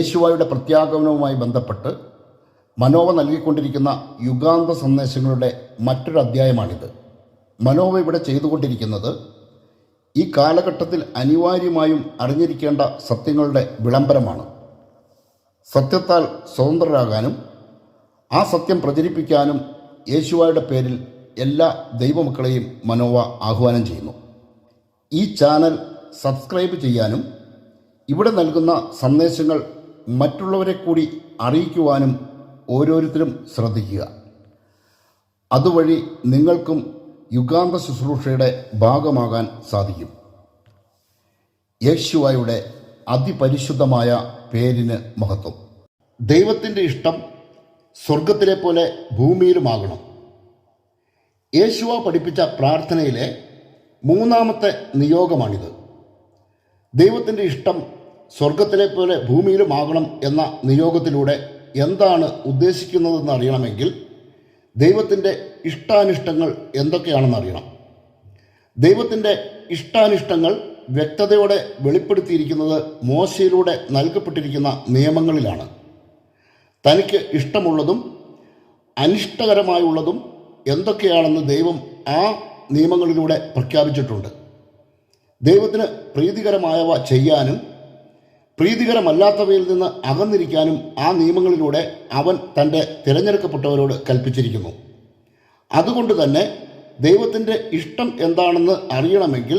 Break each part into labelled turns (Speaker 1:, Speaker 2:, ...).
Speaker 1: യേശുവായുടെ പ്രത്യാഗമനവുമായി ബന്ധപ്പെട്ട് മനോവ നൽകിക്കൊണ്ടിരിക്കുന്ന യുഗാന്ത സന്ദേശങ്ങളുടെ മറ്റൊരു അധ്യായമാണിത്. മനോവ ഇവിടെ ചെയ്തുകൊണ്ടിരിക്കുന്നത് ഈ കാലഘട്ടത്തിൽ അനിവാര്യമായും അറിഞ്ഞിരിക്കേണ്ട സത്യങ്ങളുടെ വിളംബരമാണ്. സത്യത്താൽ സ്വതന്ത്രരാകാനും ആ സത്യം പ്രചരിപ്പിക്കാനും യേശുവായുടെ പേരിൽ എല്ലാ ദൈവമക്കളെയും മനോവ ആഹ്വാനം ചെയ്യുന്നു. ഈ ചാനൽ സബ്സ്ക്രൈബ് ചെയ്യാനും ഇവിടെ നൽകുന്ന സന്ദേശങ്ങൾ മറ്റുള്ളവരെ കൂടി അറിയിക്കുവാനും ഓരോരുത്തരും ശ്രദ്ധിക്കുക. അതുവഴി നിങ്ങൾക്കും യുഗാന്ത ശുശ്രൂഷയുടെ ഭാഗമാകാൻ സാധിക്കും. യേശുവായുടെ അതിപരിശുദ്ധമായ പേരിന് മഹത്വം. ദൈവത്തിന്റെ ഇഷ്ടം സ്വർഗത്തിലെ പോലെ ഭൂമിയിലുമാകണം. യേശുവ പഠിപ്പിച്ച പ്രാർത്ഥനയിലെ മൂന്നാമത്തെ നിയോഗമാണിത്. ദൈവത്തിന്റെ ഇഷ്ടം സ്വർഗത്തിലെ പോലെ ഭൂമിയിലുമാകണം എന്ന നിയോഗത്തിലൂടെ എന്താണ് ഉദ്ദേശിക്കുന്നതെന്ന് അറിയണമെങ്കിൽ ദൈവത്തിന്റെ ഇഷ്ടാനിഷ്ടങ്ങൾ എന്തൊക്കെയാണെന്ന് അറിയണം. ദൈവത്തിന്റെ ഇഷ്ടാനിഷ്ടങ്ങൾ വ്യക്തതയോടെ വെളിപ്പെടുത്തിയിരിക്കുന്നത് മോശയിലൂടെ നൽകപ്പെട്ടിരിക്കുന്ന നിയമങ്ങളിലാണ്. തനിക്ക് ഇഷ്ടമുള്ളതും അനിഷ്ടകരമായുള്ളതും എന്തൊക്കെയാണെന്ന് ദൈവം ആ നിയമങ്ങളിലൂടെ പ്രഖ്യാപിച്ചിട്ടുണ്ട്. ദൈവത്തിന് പ്രീതികരമായവ ചെയ്യാനും പ്രീതികരമല്ലാത്തവയിൽ നിന്ന് അകന്നിരിക്കാനും ആ നിയമങ്ങളിലൂടെ അവൻ തന്റെ തിരഞ്ഞെടുക്കപ്പെട്ടവരോട് കൽപ്പിച്ചിരിക്കുന്നു. അതുകൊണ്ട് തന്നെ ദൈവത്തിന്റെ ഇഷ്ടം എന്താണെന്ന് അറിയണമെങ്കിൽ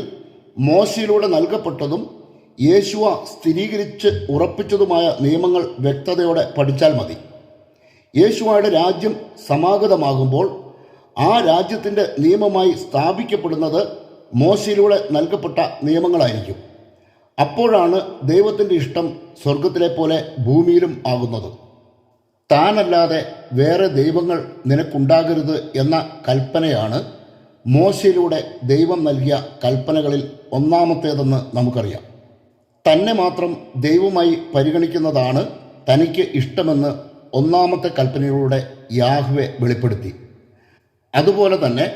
Speaker 1: മോശയിലൂടെ നൽകപ്പെട്ടതും യേശുവ സ്ഥിരീകരിച്ച് ഉറപ്പിച്ചതുമായ നിയമങ്ങൾ വ്യക്തതയോടെ പഠിച്ചാൽ മതി. യേശുവയുടെ രാജ്യം സമാഗതമാകുമ്പോൾ ആ രാജ്യത്തിന്റെ നിയമമായി സ്ഥാപിക്കപ്പെടുന്നത് മോശയിലൂടെ നൽകപ്പെട്ട നിയമങ്ങളായിരിക്കും. അപ്പോഴാണ് ദൈവത്തിന്റെ ഇഷ്ടം സ്വർഗത്തിലെ പോലെ ഭൂമിയിലും ആകുന്നത്. താനല്ലാതെ വേറെ ദൈവങ്ങൾ നിനക്കുണ്ടാകരുത് എന്ന കൽപ്പനയാണ് മോശയിലൂടെ ദൈവം നൽകിയ കൽപ്പനകളിൽ ഒന്നാമത്തേതെന്ന് നമുക്കറിയാം. തന്നെ മാത്രം ദൈവമായി പരിഗണിക്കുന്നതാണ് തനിക്ക് ഇഷ്ടമെന്ന് ഒന്നാമത്തെ കൽപ്പനയിലൂടെ യാഹുവെ വെളിപ്പെടുത്തി. അതുപോലെ തന്നെ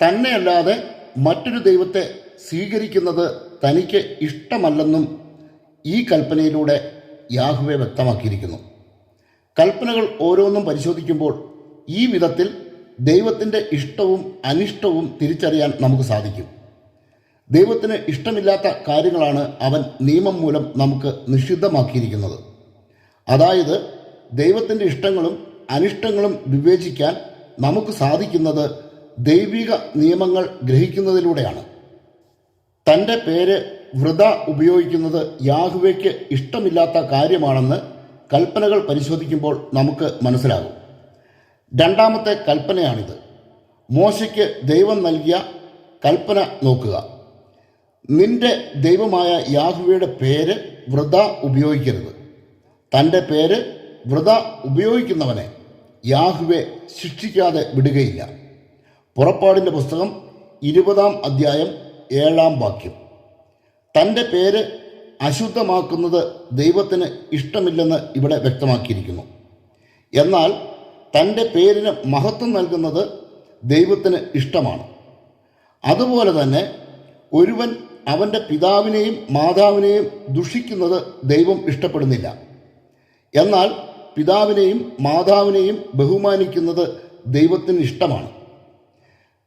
Speaker 1: തന്നെയല്ലാതെ മറ്റൊരു ദൈവത്തെ സ്വീകരിക്കുന്നത് തനിക്ക് ഇഷ്ടമല്ലെന്നും ഈ കൽപ്പനയിലൂടെ യാഹുവെ വ്യക്തമാക്കിയിരിക്കുന്നു. കൽപ്പനകൾ ഓരോന്നും പരിശോധിക്കുമ്പോൾ ഈ വിധത്തിൽ ദൈവത്തിന്റെ ഇഷ്ടവും അനിഷ്ടവും തിരിച്ചറിയാൻ നമുക്ക് സാധിക്കും. ദൈവത്തിന് ഇഷ്ടമില്ലാത്ത കാര്യങ്ങളാണ് അവൻ നിയമം മൂലം നമുക്ക് നിഷിദ്ധമാക്കിയിരിക്കുന്നത്. അതായത് ദൈവത്തിന്റെ ഇഷ്ടങ്ങളും അനിഷ്ടങ്ങളും വിവേചിക്കാൻ നമുക്ക് സാധിക്കുന്നത് ദൈവിക നിയമങ്ങൾ ഗ്രഹിക്കുന്നതിലൂടെയാണ്. തന്റെ പേര് വൃത ഉപയോഗിക്കുന്നത് യാഹുവയ്ക്ക് ഇഷ്ടമില്ലാത്ത കാര്യമാണെന്ന് കൽപ്പനകൾ പരിശോധിക്കുമ്പോൾ നമുക്ക് മനസ്സിലാകും. രണ്ടാമത്തെ കൽപ്പനയാണിത്. മോശയ്ക്ക് ദൈവം നൽകിയ കൽപ്പന നോക്കുക. നിന്റെ ദൈവമായ യാഹുവയുടെ പേര് വൃത ഉപയോഗിക്കരുത്. തന്റെ പേര് വൃത ഉപയോഗിക്കുന്നവനെ യാഹുവെ ശിക്ഷിക്കാതെ വിടുകയില്ല. പുറപ്പാടിന്റെ പുസ്തകം ഇരുപതാം അധ്യായം ഏഴാം വാക്യം. തന്റെ പേര് അശുദ്ധമാക്കുന്നത് ദൈവത്തിന് ഇഷ്ടമില്ലെന്ന് ഇവിടെ വ്യക്തമാക്കിയിരിക്കുന്നു. എന്നാൽ തന്റെ പേരിന് മഹത്വം നൽകുന്നത് ദൈവത്തിന് ഇഷ്ടമാണ്. അതുപോലെ തന്നെ ഒരുവൻ അവന്റെ പിതാവിനെയും മാതാവിനെയും ദുഷിക്കുന്നത് ദൈവം ഇഷ്ടപ്പെടുന്നില്ല. എന്നാൽ പിതാവിനെയും മാതാവിനെയും ബഹുമാനിക്കുന്നത് ദൈവത്തിന് ഇഷ്ടമാണ്.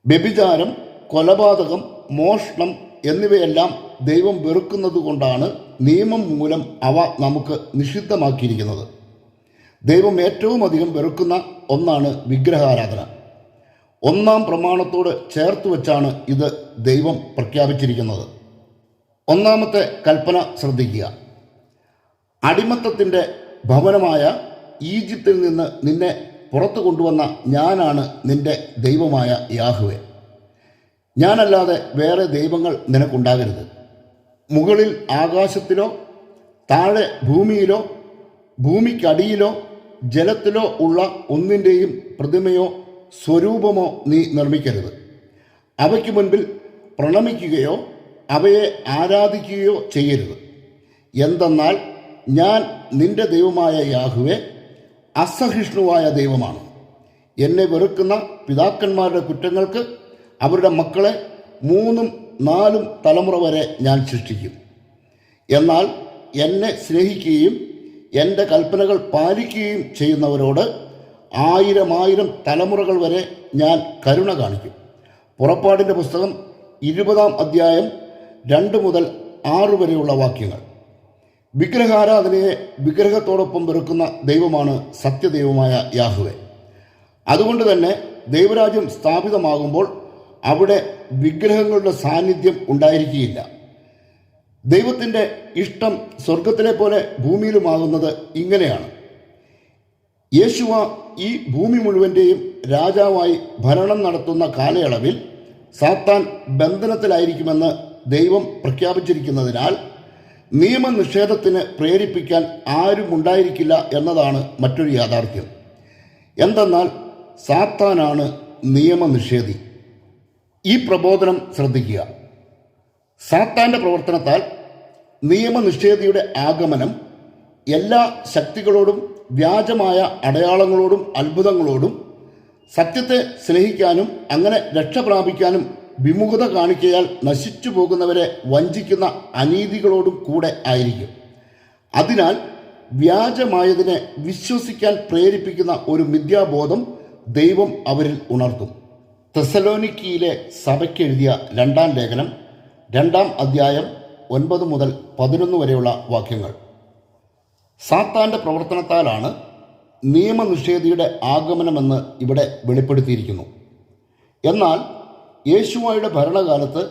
Speaker 1: വ്യഭിചാരം കൊലപാതകം മോഷണം എന്നിവയെല്ലാം ദൈവം വെറുക്കുന്നത് കൊണ്ടാണ് നിയമം മൂലം അവ നമുക്ക് നിഷിദ്ധമാക്കിയിരിക്കുന്നത്. ദൈവം ഏറ്റവും അധികം വെറുക്കുന്ന ഒന്നാണ് വിഗ്രഹാരാധന. ഒന്നാം പ്രമാണത്തോട് ചേർത്ത് വെച്ചാണ് ഇത് ദൈവം പ്രഖ്യാപിച്ചിരിക്കുന്നത്. ഒന്നാമത്തെ കൽപ്പന ശ്രദ്ധിക്കുക. അടിമത്തത്തിന്റെ ഭവനമായ ഈജിപ്തിൽ നിന്ന് നിന്നെ പുറത്തു കൊണ്ടുവന്ന ഞാനാണ് നിന്റെ ദൈവമായ യാഹുവെ. ഞാനല്ലാതെ വേറെ ദൈവങ്ങൾ നിനക്കുണ്ടാകരുത്. മുകളിൽ ആകാശത്തിലോ താഴെ ഭൂമിയിലോ ഭൂമിക്കടിയിലോ ജലത്തിലോ ഉള്ള ഒന്നിന്റെയും പ്രതിമയോ സ്വരൂപമോ നീ നിർമ്മിക്കരുത്. അവയ്ക്ക് മുൻപിൽ പ്രണമിക്കുകയോ അവയെ ആരാധിക്കുകയോ ചെയ്യരുത്. എന്തെന്നാൽ ഞാൻ നിന്റെ ദൈവമായ യാഹുവെ അസഹിഷ്ണുവായ ദൈവമാണ്. എന്നെ വെറുക്കുന്ന പിതാക്കന്മാരുടെ കുറ്റങ്ങൾക്ക് അവരുടെ മക്കളെ മൂന്നും നാലും തലമുറ വരെ ഞാൻ സൃഷ്ടിക്കും. എന്നാൽ എന്നെ സ്നേഹിക്കുകയും എന്റെ കൽപ്പനകൾ പാലിക്കുകയും ചെയ്യുന്നവരോട് ആയിരം ആയിരം തലമുറകൾ വരെ ഞാൻ കരുണ കാണിക്കും. പുറപ്പാടിന്റെ പുസ്തകം ഇരുപതാം അധ്യായം രണ്ട് മുതൽ ആറ് വരെയുള്ള വാക്യങ്ങൾ. വിഗ്രഹാരാധനയെ വിഗ്രഹത്തോടൊപ്പം വെറുക്കുന്ന ദൈവമാണ് സത്യദൈവമായ യാഹുവെ. അതുകൊണ്ട് തന്നെ ദൈവരാജ്യം സ്ഥാപിതമാകുമ്പോൾ അവിടെ വിഗ്രഹങ്ങളുടെ സാന്നിധ്യം ഉണ്ടായിരിക്കുകയില്ല. ദൈവത്തിന്റെ ഇഷ്ടം സ്വർഗത്തിലെ പോലെ ഭൂമിയിലുമാകുന്നത് ഇങ്ങനെയാണ്. യേശുവ ഈ ഭൂമി മുഴുവന്റെയും രാജാവായി ഭരണം നടത്തുന്ന കാലയളവിൽ സാത്താൻ ബന്ധനത്തിലായിരിക്കുമെന്ന് ദൈവം പ്രഖ്യാപിച്ചിരിക്കുന്നതിനാൽ നിയമനിഷേധത്തിന് പ്രേരിപ്പിക്കാൻ ആരും ഉണ്ടായിരിക്കില്ല എന്നതാണ് മറ്റൊരു യാഥാർത്ഥ്യം. എന്തെന്നാൽ സാത്താനാണ് നിയമനിഷേധി. ഈ പ്രബോധനം ശ്രദ്ധിക്കുക. സാത്താന്റെ പ്രവർത്തനത്താൽ നിയമനിഷേധിയുടെ ആഗമനം എല്ലാ ശക്തികളോടും വ്യാജമായ അടയാളങ്ങളോടും അത്ഭുതങ്ങളോടും സത്യത്തെ സ്നേഹിക്കാനും അങ്ങനെ രക്ഷ പ്രാപിക്കാനും വിമുഖത കാണിക്കയാൽ നശിച്ചു പോകുന്നവരെ വഞ്ചിക്കുന്ന അനീതികളോടും കൂടെ ആയിരിക്കും. അതിനാൽ വ്യാജമായതിനെ വിശ്വസിക്കാൻ പ്രേരിപ്പിക്കുന്ന ഒരു മിഥ്യാബോധം ദൈവം അവരിൽ ഉണർത്തും. തെസലോനിക്കിയിലെ സഭയ്ക്കെഴുതിയ രണ്ടാം ലേഖനം രണ്ടാം അധ്യായം ഒൻപത് മുതൽ പതിനൊന്ന് വരെയുള്ള വാക്യങ്ങൾ. സാത്താന്റെ പ്രവർത്തനത്താലാണ് നിയമനിഷേധിയുടെ ആഗമനമെന്ന് ഇവിടെ വെളിപ്പെടുത്തിയിരിക്കുന്നു. എന്നാൽ യേശുവായുടെ ഭരണകാലത്ത്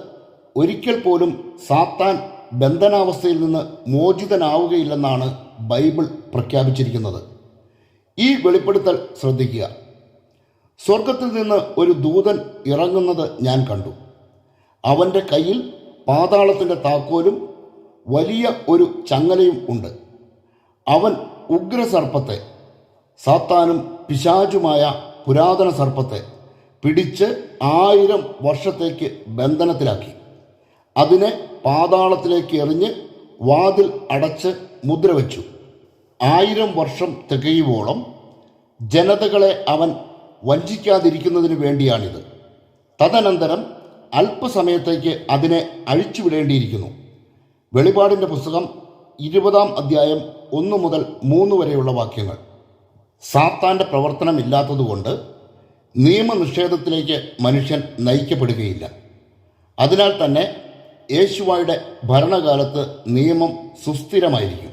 Speaker 1: ഒരിക്കൽ പോലും സാത്താൻ ബന്ധനാവസ്ഥയിൽ നിന്ന് മോചിതനാവുകയില്ലെന്നാണ് ബൈബിൾ പ്രഖ്യാപിച്ചിരിക്കുന്നത്. ഈ വെളിപ്പെടുത്തൽ ശ്രദ്ധിക്കുക. സ്വർഗത്തിൽ നിന്ന് ഒരു ദൂതൻ ഇറങ്ങുന്നത് ഞാൻ കണ്ടു. അവന്റെ കയ്യിൽ പാതാളത്തിന്റെ താക്കോലും വലിയ ഒരു ചങ്ങലയും ഉണ്ട്. അവൻ ഉഗ്രസർപ്പത്തെ സാത്താനും പിശാചുമായ പുരാതന സർപ്പത്തെ പിടിച്ച് ആയിരം വർഷത്തേക്ക് ബന്ധനത്തിലാക്കി. അതിനെ പാതാളത്തിലേക്ക് എറിഞ്ഞ് വാതിൽ അടച്ച് മുദ്രവെച്ചു. ആയിരം വർഷം തികയുവോളം ജനതകളെ അവൻ വഞ്ചിക്കാതിരിക്കുന്നതിന് വേണ്ടിയാണിത്. തദനന്തരം അല്പസമയത്തേക്ക് അതിനെ അഴിച്ചുവിടേണ്ടിയിരിക്കുന്നു. വെളിപാടിന്റെ പുസ്തകം ഇരുപതാം അധ്യായം ഒന്ന് മുതൽ മൂന്ന് വരെയുള്ള വാക്യങ്ങൾ. സാത്താന്റെ പ്രവർത്തനമില്ലാത്തതുകൊണ്ട് നിയമനിഷേധത്തിലേക്ക് മനുഷ്യൻ നയിക്കപ്പെടുകയില്ല. അതിനാൽ തന്നെ യേശുവായുടെ ഭരണകാലത്ത് നിയമം സുസ്ഥിരമായിരിക്കും.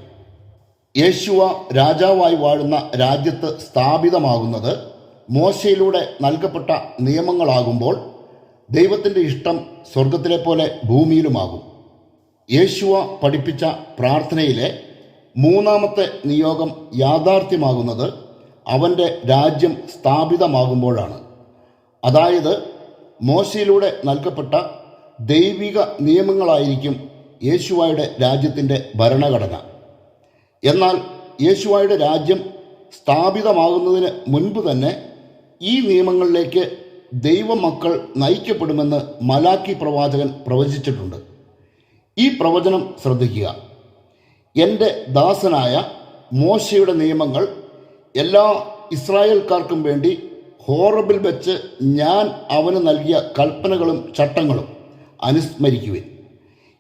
Speaker 1: യേശുവ രാജാവായി വാഴുന്ന രാജ്യത്ത് സ്ഥാപിതമാകുന്നത് മോശയിലൂടെ നൽകപ്പെട്ട നിയമങ്ങളാകുമ്പോൾ ദൈവത്തിന്റെ ഇഷ്ടം സ്വർഗത്തിലെ പോലെ ഭൂമിയിലുമാകും. യേശുവ പഠിപ്പിച്ച പ്രാർത്ഥനയിലെ മൂന്നാമത്തെ നിയോഗം യാഥാർത്ഥ്യമാകുന്നത് അവന്റെ രാജ്യം സ്ഥാപിതമാകുമ്പോഴാണ്. അതായത് മോശയിലൂടെ നൽകപ്പെട്ട ദൈവിക നിയമങ്ങളായിരിക്കും യേശുവായുടെ രാജ്യത്തിന്റെ ഭരണഘടന. എന്നാൽ യേശുവായുടെ രാജ്യം സ്ഥാപിതമാകുന്നതിന് മുൻപ് തന്നെ ഈ നിയമങ്ങളിലേക്ക് ദൈവമക്കൾ നയിക്കപ്പെടുമെന്ന് മലാക്കി പ്രവാചകൻ പ്രവചിച്ചിട്ടുണ്ട്. ഈ പ്രവചനം ശ്രദ്ധിക്കുക. എന്റെ ദാസനായ മോശയുടെ നിയമങ്ങൾ എല്ലാ ഇസ്രായേൽക്കാർക്കും വേണ്ടി ഹോറബിൽ വെച്ച് ഞാൻ അവന് നൽകിയ കൽപ്പനകളും ചട്ടങ്ങളും അനുസ്മരിക്കുവിൻ.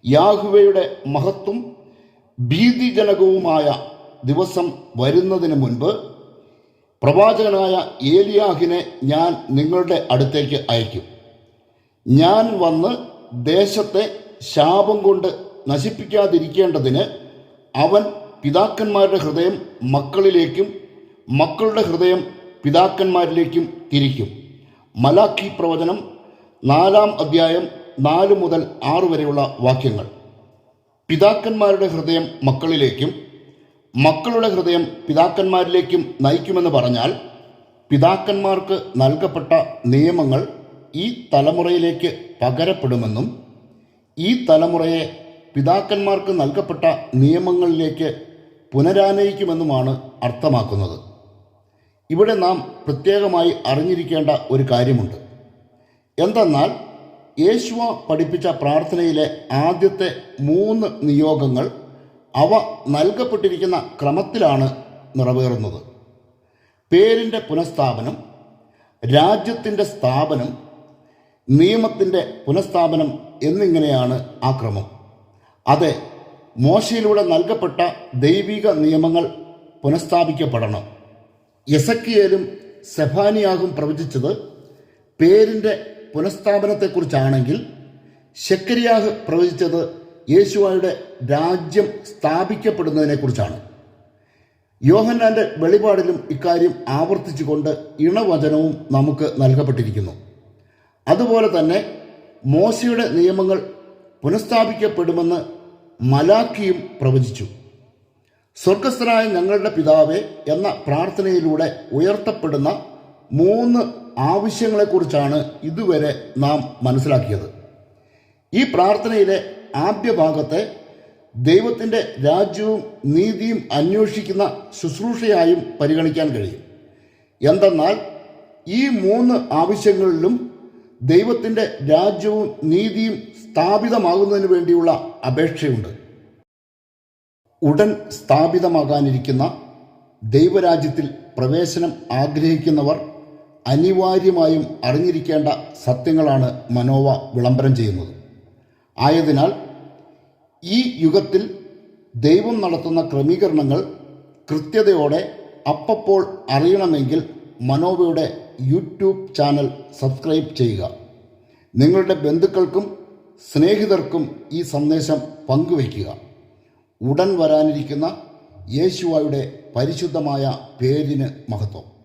Speaker 1: യാഹുവയുടെ മഹത്വം ഭീതിജനകവുമായ ദിവസം വരുന്നതിന് മുൻപ് പ്രവാചകനായ ഏലിയാഹിനെ ഞാൻ നിങ്ങളുടെ അടുത്തേക്ക് അയക്കും. ഞാൻ വന്ന് ദേശത്തെ ശാപം കൊണ്ട് നശിപ്പിക്കാതിരിക്കേണ്ടതിന് അവൻ പിതാക്കന്മാരുടെ ഹൃദയം മക്കളിലേക്കും മക്കളുടെ ഹൃദയം പിതാക്കന്മാരിലേക്കും തിരിക്കും. മലാഖി പ്രവചനം നാലാം അധ്യായം നാല് മുതൽ ആറ് വരെയുള്ള വാക്യങ്ങൾ. പിതാക്കന്മാരുടെ ഹൃദയം മക്കളിലേക്കും മക്കളുടെ ഹൃദയം പിതാക്കന്മാരിലേക്കും നയിക്കുമെന്ന് പറഞ്ഞാൽ പിതാക്കന്മാർക്ക് നൽകപ്പെട്ട നിയമങ്ങൾ ഈ തലമുറയിലേക്ക് പകരപ്പെടുമെന്നും ഈ തലമുറയെ പിതാക്കന്മാർക്ക് നൽകപ്പെട്ട നിയമങ്ങളിലേക്ക് പുനരാനയിക്കുമെന്നുമാണ് അർത്ഥമാക്കുന്നത്. ഇവിടെ നാം പ്രത്യേകമായി അറിഞ്ഞിരിക്കേണ്ട ഒരു കാര്യമുണ്ട്. എന്തെന്നാൽ യേശുവ പഠിപ്പിച്ച പ്രാർത്ഥനയിലെ ആദ്യത്തെ മൂന്ന് നിയോഗങ്ങൾ അവ നൽകപ്പെട്ടിരിക്കുന്ന ക്രമത്തിലാണ് നിറവേറുന്നത്. പേരിന്റെ പുനഃസ്ഥാപനം രാജ്യത്തിന്റെ സ്ഥാപനം നിയമത്തിന്റെ പുനഃസ്ഥാപനം എന്നിങ്ങനെയാണ് ആ ക്രമം. അതെ മോശയിലൂടെ നൽകപ്പെട്ട ദൈവിക നിയമങ്ങൾ പുനഃസ്ഥാപിക്കപ്പെടണം. യസക്കിയേലും സെഫാനിയാകും പ്രവചിച്ചത് പേരിന്റെ പുനഃസ്ഥാപനത്തെക്കുറിച്ചാണെങ്കിൽ ശക്കരിയാഹ് പ്രവചിച്ചത് യേശുവായുടെ രാജ്യം സ്ഥാപിക്കപ്പെടുന്നതിനെക്കുറിച്ചാണ്. യോഹന്നാന്റെ വെളിപാടിലും ഇക്കാര്യം ആവർത്തിച്ചുകൊണ്ട് ഇണവചനവും നമുക്ക് നൽകപ്പെട്ടിരിക്കുന്നു. അതുപോലെ തന്നെ മോശയുടെ നിയമങ്ങൾ പുനഃസ്ഥാപിക്കപ്പെടുമെന്ന് മലാക്കിയും പ്രവചിച്ചു. സ്വർഗസ്ഥനായ ഞങ്ങളുടെ പിതാവേ എന്ന പ്രാർത്ഥനയിലൂടെ ഉയർത്തപ്പെടുന്ന മൂന്ന് ആവശ്യങ്ങളെക്കുറിച്ചാണ് ഇതുവരെ നാം മനസ്സിലാക്കിയത്. ഈ പ്രാർത്ഥനയിലെ ആദ്യ ഭാഗത്തെ ദൈവത്തിന്റെ രാജ്യവും നീതിയും അന്വേഷിക്കുന്ന ശുശ്രൂഷയായും പരിഗണിക്കാൻ കഴിയും. എന്തെന്നാൽ ഈ മൂന്ന് ആവശ്യങ്ങളിലും ദൈവത്തിന്റെ രാജ്യവും നീതിയും സ്ഥാപിതമാകുന്നതിന് വേണ്ടിയുള്ള അപേക്ഷയുണ്ട്. ഉടൻ സ്ഥാപിതമാകാനിരിക്കുന്ന ദൈവരാജ്യത്തിൽ പ്രവേശനം ആഗ്രഹിക്കുന്നവർ അനിവാര്യമായും അറിഞ്ഞിരിക്കേണ്ട സത്യങ്ങളാണ് മനോവ വിളംബരം ചെയ്യുന്നത്. ആയതിനാൽ ഈ യുഗത്തിൽ ദൈവം നടത്തുന്ന ക്രമീകരണങ്ങൾ കൃത്യതയോടെ അപ്പപ്പോൾ അറിയണമെങ്കിൽ മനോവയുടെ യൂട്യൂബ് ചാനൽ സബ്സ്ക്രൈബ് ചെയ്യുക. നിങ്ങളുടെ ബന്ധുക്കൾക്കും സ്നേഹിതർക്കും ഈ സന്ദേശം പങ്കുവയ്ക്കുക. ഉടൻ വരാനിരിക്കുന്ന യേശുവായുടെ പരിശുദ്ധമായ പേരിന് മഹത്വം.